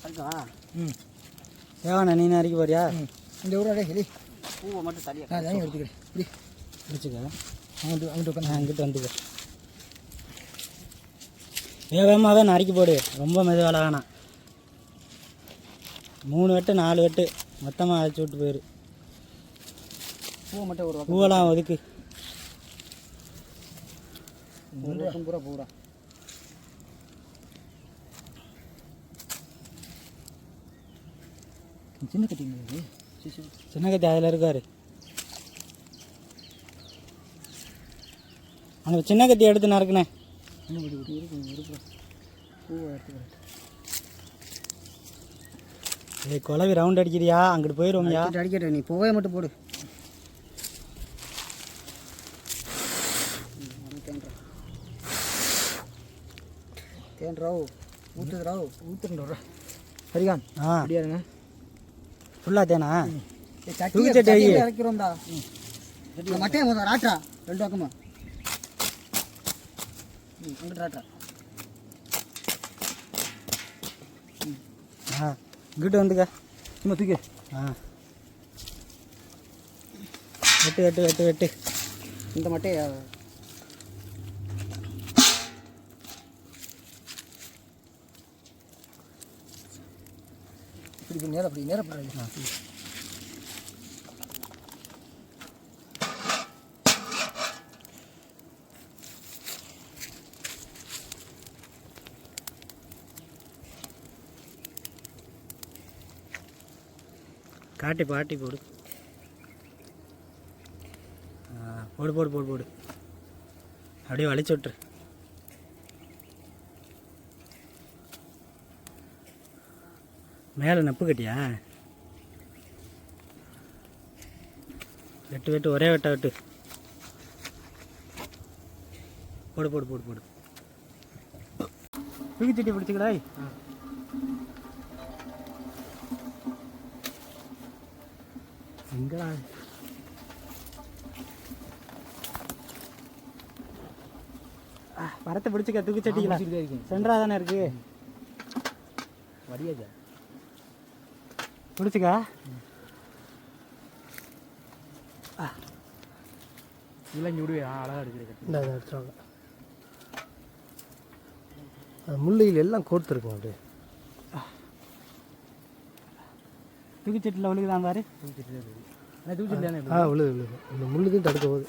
இருக்கா ம். ஏவாண்ணா நீ நறுக்க போறியா? இந்த அடே இல்லை பூவை மட்டும் தனியாக நான் தனியாக எடுத்துக்கிறேன். இப்படி பிடிச்சிக்க அங்கிட்டு அங்கிட்டு உட்காந்து நான் இங்கிட்டு வந்துக்க வேகமாகவே நறுக்கி போடு. ரொம்ப மெதுவாக வேணாம் மூணு வெட்டு நாலு வெட்டு. மொத்தமாக அழைச்சி விட்டு போயிரு. பூவை மட்டும் ஒரு பூவெல்லாம் ஒதுக்கு. பூரா பூரா. சின்ன கட்டி சிசு சின்ன கத்தி அதில் இருக்காரு. அந்த சின்ன கத்தி எடுத்து எடுத்துக்கிறேன் ஏய் குழவி ரவுண்ட் அடிக்கிறியா? அங்கிட்டு போயிடுவோம்யா அடிக்கட்டு நீ பூவை மட்டும் போடு. தேன் ராவ் ஊற்றுது ராவ் ஊற்றுன்றா சரிகான். ஆ. அப்படியா இருங்க. ஃபுல்லாக தேனா தூக்கி சட்டி வை. இறக்கிறோம்டா மட்டையை முதல்ல ராட்டா ரெண்டு பக்கமா. அங்கிட்டு ராட்டா ஆ இங்கிட்டு வந்துக்க. சும்மா தூக்கி ஆ. வெட்டு வெட்டு வெட்டு வெட்டு. இந்த மட்டையை இப்படி நேரம் அப்படி நேரம் அப்படி காட்டி பாட்டி போடு. போடு போடு போடு போடு. அப்படியே வலிச்சு விட்ரு மேலே நப்பு கட்டியா? வெட்டு வெட்டு ஒரே வெட்ட வெட்டு. போடு போடு போடு போடு. தூக்கி சட்டி பிடிச்சிக்கடா எங்கடா? ஆ, மரத்தை பிடிச்சிக்க தூக்கி சட்டிக்கலாம். சென்டரா தானே இருக்கு? வடியாஜா பிடிச்சிக்கா இதெல்லாம் இங்கே விடுவே அழகாக இருக்குது இந்த அதை எடுத்துருவாங்க அது முள்ளையில் எல்லாம் கோர்த்துருக்கும் அப்படியே. தூக்கி சட்டியில் ஒழுகுதான் பாரு. தூக்கிட்டு ஆனால் தூக்கிட்டு ஆ விழுது. விழுது இந்த முள்ளுதையும் தடுக்க போகுது.